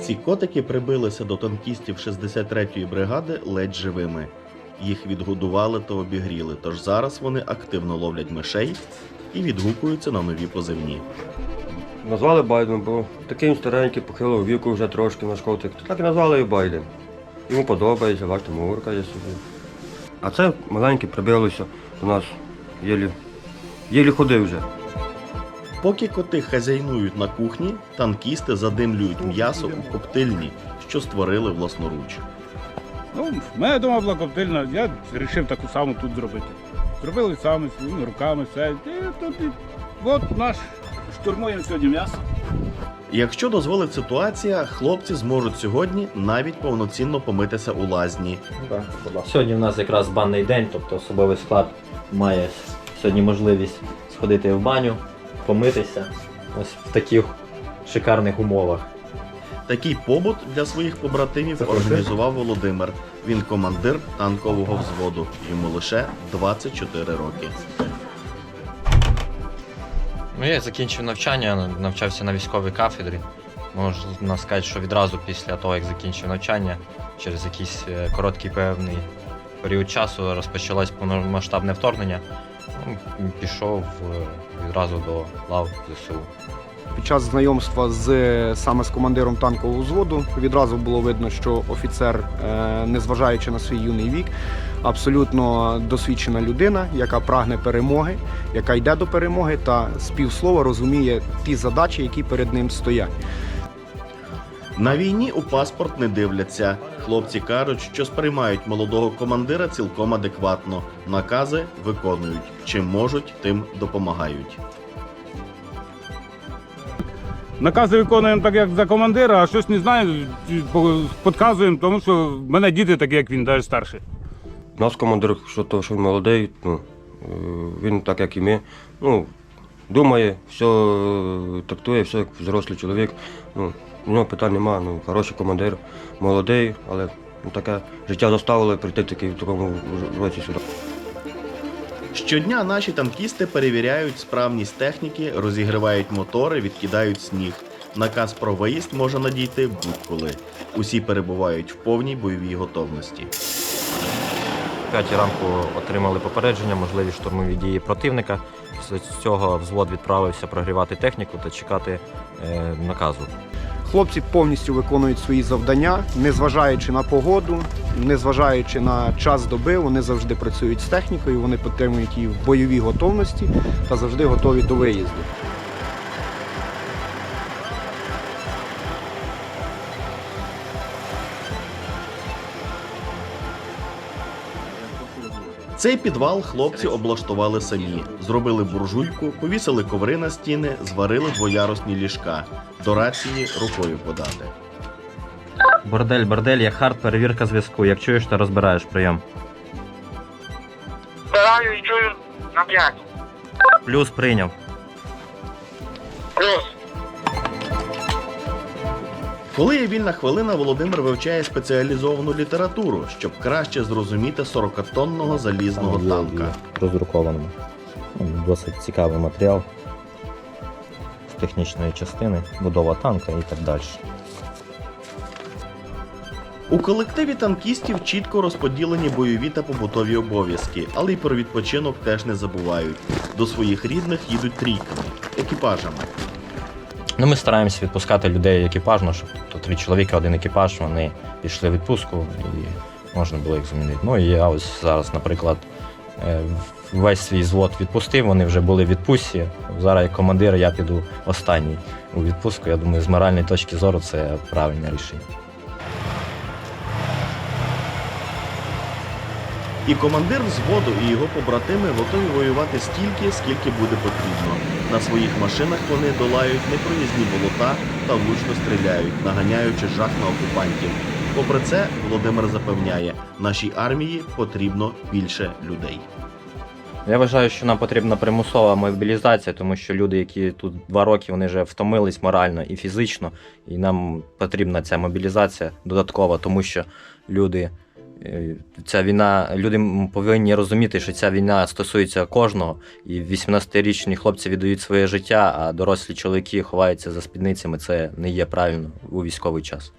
Ці котики прибилися до танкістів 63-ї бригади ледь живими. Їх відгодували та обігріли, тож зараз вони активно ловлять мишей і відгукуються на нові позивні. Назвали Байден, бо такий він старенький, похилого віку вже трошки наш котик. Так і назвали його Байден. Йому подобається, бачите, муркає собі. А це маленький прибилося до нас єлі, єлі ходив вже. Поки коти хазяйнують на кухні, танкісти задимлюють м'ясо у коптильні, що створили власноруч. Ну, в мене вдома була коптильна, я вирішив таку саму тут зробити. Зробили самі своїми руками, все. І тут і... От наш штурмуємо сьогодні м'ясо. Якщо дозволить ситуація, хлопці зможуть сьогодні навіть повноцінно помитися у лазні. Сьогодні в нас якраз банний день, тобто особовий склад має сьогодні можливість сходити в баню, помитися ось в таких шикарних умовах. Такий побут для своїх побратимів організував Володимир. Він командир танкового взводу. Йому лише 24 роки. Ну, я закінчив навчання, навчався на військовій кафедрі. Можна сказати, що відразу після того, як закінчив навчання, через якийсь е, короткий певний період часу розпочалось повномасштабне вторгнення. Ну, Пішов е, відразу до лав ЗСУ. Під час знайомства з саме з командиром танкового взводу відразу було видно, що офіцер, е, незважаючи на свій юний вік, абсолютно досвідчена людина, яка прагне перемоги, яка йде до перемоги та з півслова розуміє ті задачі, які перед ним стоять. На війні у паспорт не дивляться. Хлопці кажуть, що сприймають молодого командира цілком адекватно. Накази виконують. Чим можуть, тим допомагають. Накази виконуємо так, як за командира, а щось не знаю, підказуємо, тому що в мене діти такі, як він, навіть старші. У нас командир, що то, що молодий, ну, е, він так як і ми, ну, думає, все е, тактує, все як взрослий чоловік. Ну, у нього питань немає, ну, хороший командир, молодий, але ну, таке життя заставило прийти в в такому році сюди. Щодня наші танкісти перевіряють справність техніки, розігрівають мотори, відкидають сніг. Наказ про виїзд може надійти будь-коли. Усі перебувають в повній бойовій готовності. В п'ятій ранку отримали попередження, можливі штурмові дії противника. Після цього взвод відправився прогрівати техніку та чекати е, наказу. Хлопці повністю виконують свої завдання, незважаючи на погоду, незважаючи на час доби, вони завжди працюють з технікою, вони підтримують її в бойовій готовності та завжди готові до виїзду. Цей підвал хлопці облаштували самі. Зробили буржуйку, повісили коври на стіни, зварили двоярусні ліжка. До рації рукою подати. Бордель, бордель, я хард, перевірка зв'язку. Як чуєш, то розбираєш прийом. Збираю і чую на 5. Плюс прийняв. Плюс. Коли є вільна хвилина, Володимир вивчає спеціалізовану літературу, щоб краще зрозуміти 40-тонного залізного танка. Роздрукованому. Ну, Досить цікавий матеріал з технічної частини, будова танка і так далі. У колективі танкістів чітко розподілені бойові та побутові обов'язки, але й про відпочинок теж не забувають. До своїх рідних їдуть трійками, екіпажами. Ну, ми стараємося відпускати людей екіпажно, щоб тобто, три чоловіка, один екіпаж, вони пішли в відпустку і можна було їх замінити. Ну і я ось зараз, наприклад, е, весь свій звод відпустив, вони вже були в відпустці. Зараз як командир я піду останній у відпустку. Я думаю, з моральної точки зору це правильне рішення. І командир взводу і його побратими готові воювати стільки, скільки буде потрібно. На своїх машинах вони долають непроїзні болота та влучно стріляють, наганяючи жах на окупантів. Попри це, Володимир запевняє, нашій армії потрібно більше людей. Я вважаю, що нам потрібна примусова мобілізація, тому що люди, які тут два роки, вони вже втомились морально і фізично, і нам потрібна ця мобілізація додаткова, тому що люди Ця війна, люди повинні розуміти, що ця війна стосується кожного, і 18-річні хлопці віддають своє життя, а дорослі чоловіки ховаються за спідницями. Це не є правильно у військовий час.